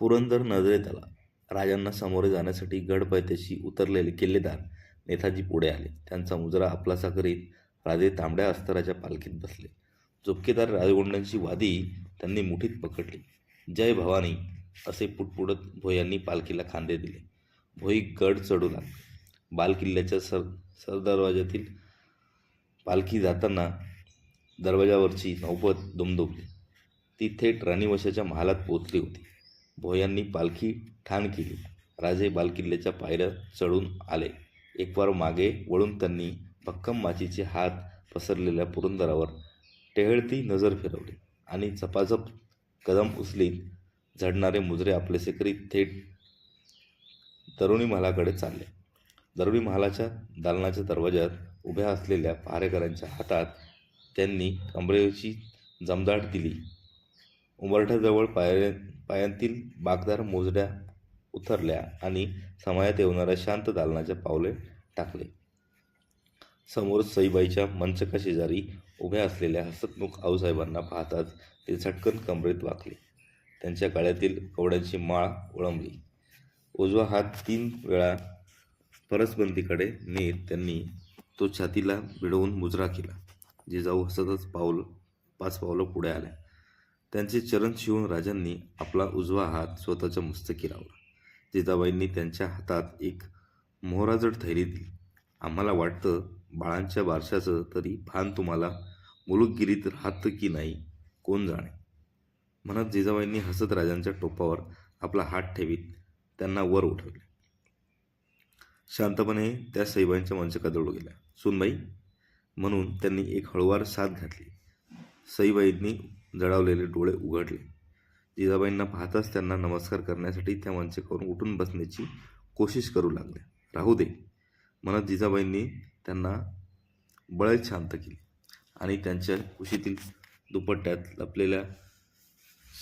पुरंदर नजरेत आला राजांना सामोरे जाण्यासाठी गडपैत्याशी उतरलेले किल्लेदार नेताजी पुढे आले. त्यांचा मुजरा आपलासा करीत राजे तांबड्या अस्तराच्या पालखीत बसले. चुपकेदार राजगोंडांची वादी त्यांनी मुठीत पकडली. जय भवानी असे पुटपुटत भोयांनी पालखीला खांदे दिले. भोई गड चढू लागले. बालकिल्ल्याच्या सर सरदरवाजातील पालखी जाताना दरवाजावरची नौबत दुमदुमली. ती थेट राणीवशाच्या महालात पोचली होती. भोयांनी पालखी ठाण केली. राजे बालकिल्ल्याच्या पायऱ्या चढून आले. एकवार मागे वळून त्यांनी भक्कम माचीचे हात पसरलेल्या पुरंदरावर टेहळती नजर फिरवली आणि झपाझप कदम उचलीत झडणारे मुजरे आपलेसे करीत थेट तरुणी महालाकडे चालले. दरुणी महालाच्या दालनाच्या दरवाज्यात उभ्या असलेल्या पहारेकरांच्या हातात त्यांनी कमरेची जमदाट दिली. उंबरठ्याजवळ पाय पायांतील बागदार मोजड्या उतरल्या आणि समायात येवणाऱ्या शांत दालनाच्या पावले टाकले. समोर सईबाईच्या मंचका शेजारी उभ्या असलेल्या हसतमुख आऊसाहेबांना पाहताच ते झटकन कमरेत वाकले. त्यांच्या गळ्यातील कवड्यांची माळ ओळंबली. उजवा हात तीन वेळा परसबंदीकडे नेत त्यांनी तो छातीला भिडवून मुजरा केला जिजाऊ हसतच पाऊल पाच पावलं पुढे आल्या. त्यांचे चरण शिवून राजांनी आपला उजवा हात स्वतःच्या मस्तकी लावला. जिजाबाईंनी त्यांच्या हातात एक मोहराजड थैली दिली. आम्हाला वाटतं बाळांच्या बारशाचं तरी भान तुम्हाला मुलुकगिरीत राहतं की नाही कोण जाणे? म्हणत जिजाबाईंनी हसत राजांच्या टोपावर आपला हात ठेवीत त्यांना वर उठवले. शांतपणे त्या सईबाईंच्या मंचकाजवळ गेल्या. सुनबाई म्हणून त्यांनी एक हळुवार साथ घातली. सईबाईंनी जळावलेले डोळे उघडले. जिजाबाईंना पाहताच त्यांना नमस्कार करण्यासाठी त्या मंचकावरून उठून बसण्याची कोशिश करू लागल्या. राहू दे म्हणत जिजाबाईंनी त्यांना बळत शांत केली आणि त्यांच्या कुशीतील दुपट्ट्यात लपलेल्या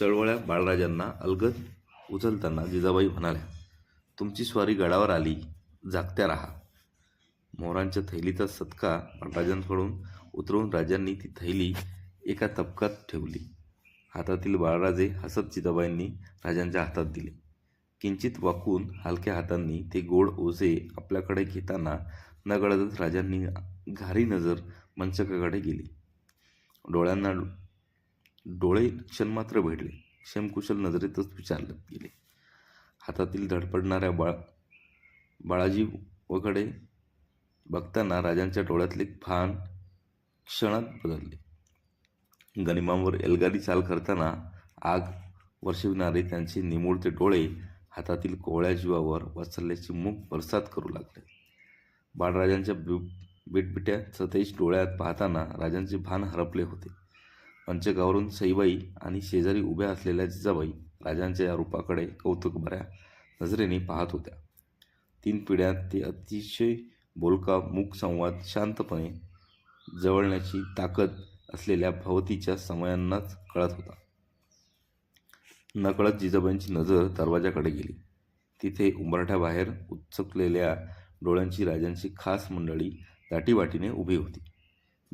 चळवळ्या बाळराजांना अलगद उचलताना जिजाबाई म्हणाल्या तुमची स्वारी गडावर आली जागत्या राहा. मोरांच्या थैलीचा सत्का बाळराजांकडून उतरवून राजांनी ती थैली एका तपकात ठेवली. हातातील बाळराजे हसत चिताबाईंनी राजांच्या हातात दिले. किंचित वाकून हलक्या हातांनी ते गोड ओझे आपल्याकडे घेताना नकळतच राजांनी घारी नजर मंचकाकडे गेली. डोळ्यांना डोळे क्षणमात्र भेटले. क्षमकुशल नजरेतच विचारलं गेले. हातातील धडपडणाऱ्या बाळ बाळाजी वकडे बघताना राजांच्या डोळ्यातले फान क्षणात बदलले. गनिमांवर एल्गारी चाल करताना आग वर्षविणारे त्यांचे निमुळते डोळे हातातील कोवळ्या जीवावर वाचल्याची मूक बरसात करू लागले. बाळराजांच्या बि बिटबिट्या सतेज डोळ्यात पाहताना राजांचे भान हरपले होते. पंचगावरून सईबाई आणि शेजारी उभ्या असलेल्या जिजाबाई राजांच्या या रूपाकडे कौतुकभऱ्या नजरेने पाहत होत्या. तीन पिढ्यात ते अतिशय बोलका मूक संवाद शांतपणे जवळण्याची ताकद असलेल्या भवतीच्या समयांनाच कळत होता. नकळत जिजाबाईंची नजर दरवाजाकडे गेली. तिथे उंबरठ्याबाहेर उत्सुकलेल्या डोळ्यांची राजांची खास मंडळी दाटीवाटीने उभी होती.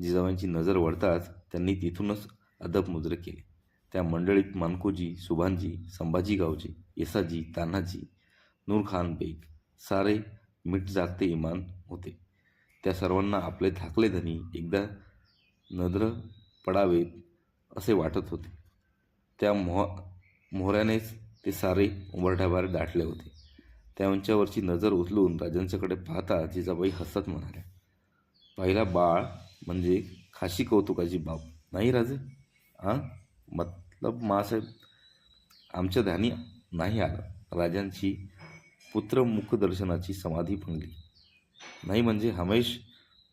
जिजाबाईंची नजर वळताच त्यांनी तिथूनच अदब मुजरे केले. त्या मंडळीत मानकोजी सुभानजी संभाजी गावजी येसाजी तान्हाजी नूरखान बेग सारे मिठ जागते इमान होते. त्या सर्वांना आपले धाकले धनी एकदा नद्र पडावेत असे वाटत होते. त्या मोह मोहऱ्यानेच ते सारे उंबरठ्याबाहेर दाटले होते. त्यांच्यावरची नजर उचलून राजांच्याकडे पाहता जिजाबाई हसत म्हणाल्या पहिला बाळ म्हणजे खाशी कौतुकाची बाब नाही राजे? हां मतलब मासाहेब आमच्या ध्यानी नाही आलं. राजांची पुत्रमुखदर्शनाची समाधी फंगली नाही म्हणजे हमेश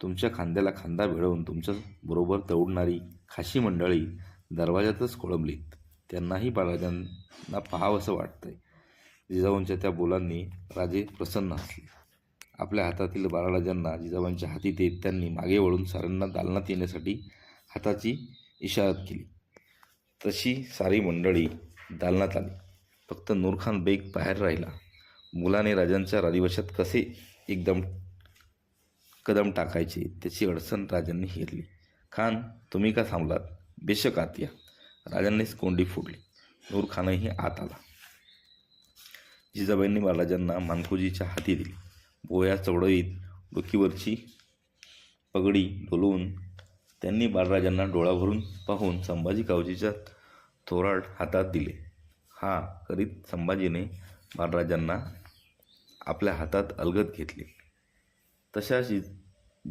तुमच्या खांद्याला खांदा भिडवून तुमच्या बरोबर दौडणारी खाशी मंडळी दरवाजातच कोळंबलीत. त्यांनाही बाळराजांना पाहावंसं वाटतंय. जिजाऊंच्या त्या बोलांनी राजे प्रसन्न असले आपल्या हातातील बाळराजांना जिजाबांच्या हाती देत त्यांनी मागे वळून साऱ्यांना दालनात येण्यासाठी हाताची इशारत केली. तशी सारी मंडळी दालनात आली. फक्त नूरखान बेग बाहेर राहिला. मुलाने राजांच्या राजवशात कसे एकदम कदम टाकायचे त्याची अडचण राजांनी हेरली खान तुम्ही का थांबलात? बेशक आत या. राजांनीच कोंडी फोडली. नूरखानही आत आला. जिजाबाईंनी बाळराजांना मानकोजीच्या हाती दिली. बोया चवडईत डोकीवरची पगडी डोलवून त्यांनी बाळराजांना डोळा भरून पाहून संभाजी कावजीच्या थोराड हातात दिले. हा करीत संभाजीने बाळराजांना आपल्या हातात अलगद घेतले. तशा शि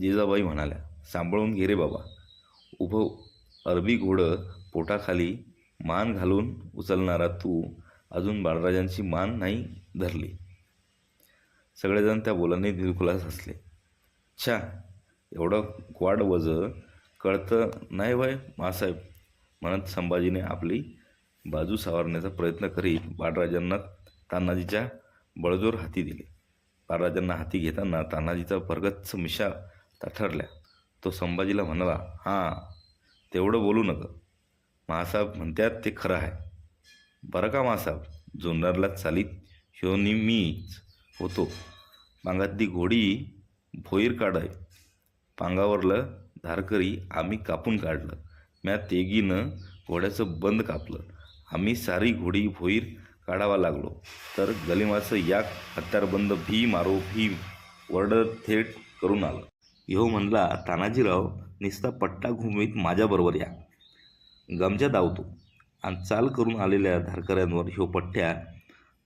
जिजाबाई म्हणाल्या सांभाळून घे रे बाबा. उभं अरबी घोडं पोटाखाली मान घालून उचलणारा तू अजून बाळराजांची मान नाही धरली. सगळेजण त्या बोलाने दिलखुलास हसले. छा एवढं क्वाड वज कळतं नाही वय मासाहेब म्हणत संभाजीने आपली बाजू सावरण्याचा प्रयत्न करीत बाळराजांना तानाजीच्या बळजोर हाती दिले. बाळराजांना हाती घेताना तानाजीचा भरगच्च मिशा ताठरल्या. तो संभाजीला म्हणाला हां तेवढं बोलू नका. महासाहेब म्हणतात ते खरं आहे. बरं का महासाहेब? जुन्नरला चालीत ह्यो मीच होतो. पांगातली घोडी भोईर काढाय. पांगावरलं धारकरी आम्ही कापून काढलं. म्या तेगीनं घोड्याचं बंद कापलं. आम्ही सारी घोडी भोईर काढावा लागलो. तर गलिमाचं याक हत्यारबंद भी मारो भी वर्डर थेट करून आलं. यो म्हणला तानाजीराव निस्ता पट्टा घुमीत माझ्याबरोबर या. गमजा धावतो आणि चाल करून आलेल्या धारकऱ्यांवर ह्यो पट्ट्या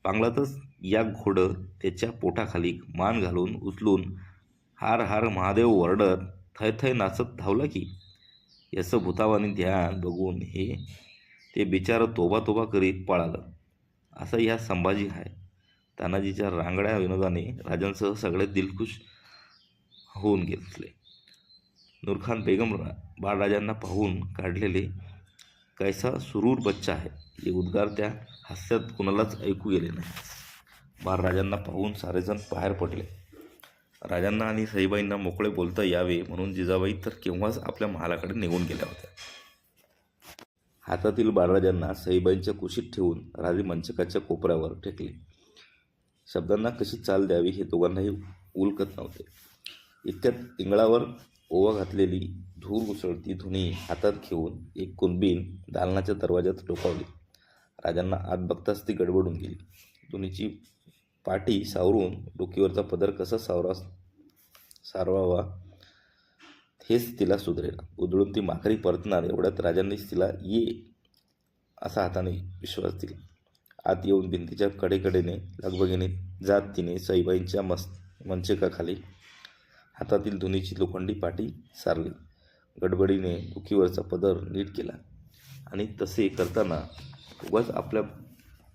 पांगलातच या घोडं त्याच्या पोटाखाली मान घालून उचलून हार हार महादेव वरडत थय थय नाचत धावला की? याचं भूतावानी ध्यान बघून हे ते बिचारं तोबा तोबा करीत पळालं. असा ह्या संभाजी आहे तानाजीच्या रांगड्या विनोदाने राजांसह सगळे दिलखुश होऊन घेतले नूरखान बेगम बाळराजांना पाहून काढलेले कैसा सुरूर बच्चा आहे. हे उद्गार त्या हास्यात कुणालाच ऐकू गेले नाही. बाळराजांना पाहून सारेजण बाहेर पडले. राजांना आणि सईबाईंना मोकळे बोलता यावे म्हणून जिजाबाई तर केव्हाच आपल्या महालाकडे निघून गेल्या होत्या. हातातील बाळराजांना सईबाईंच्या कुशीत ठेवून राजे मंचकाच्या कोपऱ्यावर टेकले. शब्दांना कशी चाल द्यावी हे दोघांनाही उलकत नव्हते. इतक्यात इंगळावर ओवा घातलेली धूर उसळती धुनी हातात घेऊन एक कुणबीन दालनाच्या दरवाज्यात डोकावली राजांना आत बघताच ती गडबडून गेली. धुनीची पाठी सावरून डोकीवरचा पदर कसा सावरा सारवावा हेच तिला सुधरेल. उधळून ती माघारी परतणार एवढ्यात राजांनीच तिला ये असा हाताने विश्वास दिला. आत येऊन भिंतीच्या कडेकडेने लगबगिने जात तिने सईबाईंच्या मस् मंचकाखाली हातातील धुनीची लोखंडी पाटी सारली. गडबडीने दुखीवरचा पदर नीट केला आणि तसे करताना उगाच आपल्या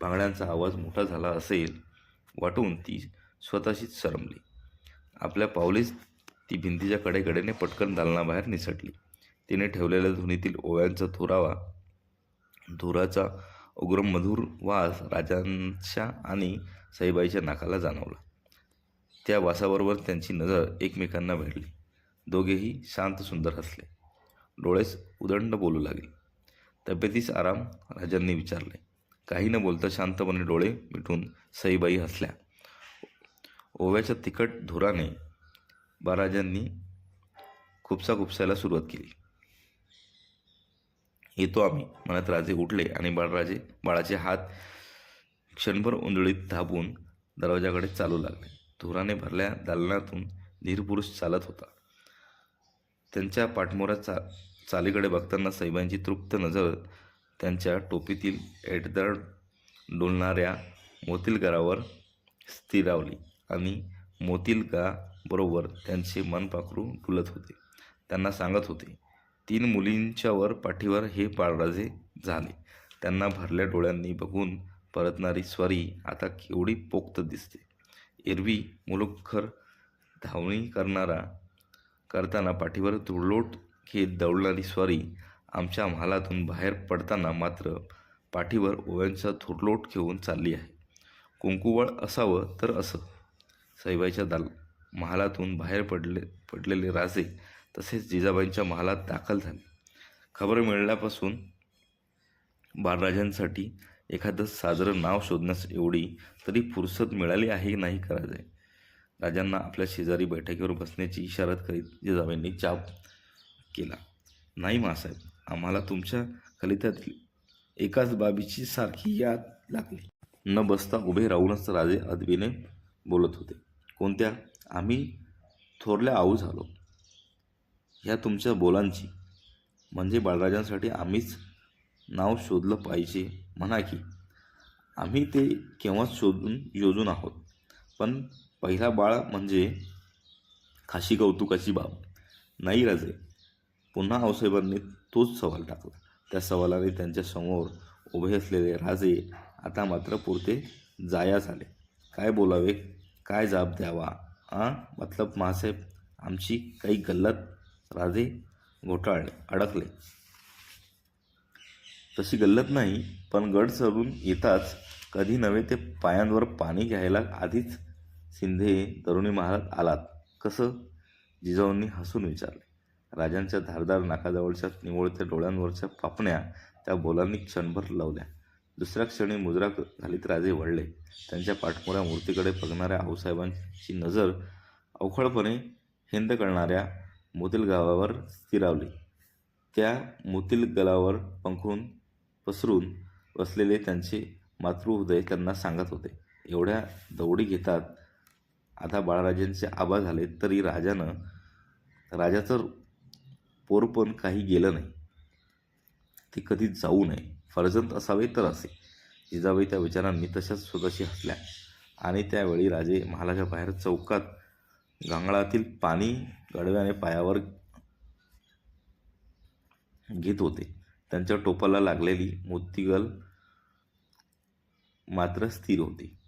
भांगड्यांचा आवाज मोठा झाला असेल वाटून ती स्वतःशीच सरमली. आपल्या पावलीच ती भिंतीच्या कडेकडेने पटकन दालनाबाहेर निसटली. तिने ठेवलेल्या धुनीतील ओव्यांचा धुरावा धुराचा उग्र मधुर वास राजांच्या आणि सईबाईच्या नाकाला जाणवला. त्या वासाबरोबर त्यांची नजर एकमेकांना भेटली. दोघेही शांत सुंदर हसले. डोळेस उदंड बोलू लागले. तब्येतीस आराम राजांनी विचारले. काही न बोलता शांतपणे डोळे मिटून सईबाई हसल्या. ओव्याच्या तिखट धुराने बाराजांनी खुपसा खुपसायला सुरुवात केली. येतो आम्ही. म्हणत राजे उठले आणि बाळराजे बाळाचे हात क्षणभर उंदळीत धाबून दरवाजाकडे चालू लागले. धुराने भरल्या दालनातून धीरपुरुष चालत होता. त्यांच्या पाठमोऱ्या चा चालीकडे बघताना सैबांची तृप्त नजर त्यांच्या टोपीतील एडदड डोलणाऱ्या मोतीलगारावर स्थिरावली आणि मोतीलगा बरोबर त्यांचे मन पाखरू डुलत होते. त्यांना सांगत होते तीन मुलींच्यावर पाठीवर हे पाळराजे झाले. त्यांना भरल्या डोळ्यांनी बघून परतणारी स्वारी आता केवढी पोक्त दिसते. एरवी मुलुखर धावणी करणारा करताना पाठीवर धुळलोट घेत दौडणारी स्वारी आमच्या महालातून बाहेर पडताना मात्र पाठीवर ओव्यांचा धुरलोट घेऊन चालली आहे. कुंकुवळ असावं तर असं. सईबाईच्या दाल महालातून बाहेर पडले पडलेले राजे तसेच जिजाबाईंच्या महालात दाखल झाले. खबर मिळाल्यापासून बाळराजांसाठी एखादं साजरं नाव शोधण्यास एवढी तरी फुरसत मिळाली आहे नाही करायचे राजांना आपल्या शेजारी बैठकीवर बसण्याची इशारत करीत जिजाबाईंनी चाप केला. नाही मासाहेब आम्हाला तुमच्या खलित्यातील एकाच बाबीची सारखी याद लागली. न बसता उभे राहूनच राजे अदबीने बोलत होते. कोणत्या? आम्ही थोरल्या आऊ झालो. ह्या तुमच्या बोलांची. म्हणजे बाळराजांसाठी आम्हीच नाव शोधलं पाहिजे म्हणा की. आम्ही ते केव्हाच शोधून योजून आहोत. पण पहिला बाळ म्हणजे खाशी कौतुकाची बाब. नाही राजे. पुन्हा आऊसाहेबांनी तोच सवाल टाकला. त्या सवालाने त्यांच्यासमोर उभे असलेले राजे आता मात्र पुरते जाया झाले. काय बोलावे? काय जाब द्यावा? आ मतलब महासाहेब आमची काही गल्लत राजे घोटाळले अडकले. तशी गल्लत नाही पण गड चढून येताच कधी नव्हे ते पायांवर पाणी घ्यायला आधीच सिंधे तरुणी महाराज आलात. कसं? जिजाऊंनी हसून विचारले. राजांच्या धारदार नाकाजवळच्या निवळत्या डोळ्यांवरच्या पापण्या त्या बोलांनी क्षणभर लावल्या. दुसऱ्या क्षणी मुजरा घालीत राजे वळले. त्यांच्या पाठमोऱ्या मूर्तीकडे बघणाऱ्या आऊसाहेबांची नजर अवखळपणे हिंद करणाऱ्या मोतील गावावर स्थिरावली. त्या मोतील गलावर पंखून पसरून बसलेले त्यांचे मातृहृदय त्यांना सांगत होते. एवढ्या दौडी घेतात आता बाळराजांचे आबा झाले तरी राजानं राजाचं पोरपण काही गेलं नाही. ते कधी जाऊ नये. फर्जंत असावे तर असे. जिजाबाई त्या विचारांनी तशाच स्वतःशी हसल्या. आणि त्यावेळी राजे महालाच्या बाहेर चौकात गांगळातील पाणी गडव्याने पायावर घेत होते. त्यांच्या टोपाला लागलेली मोतीगल मात्र स्थिर होती.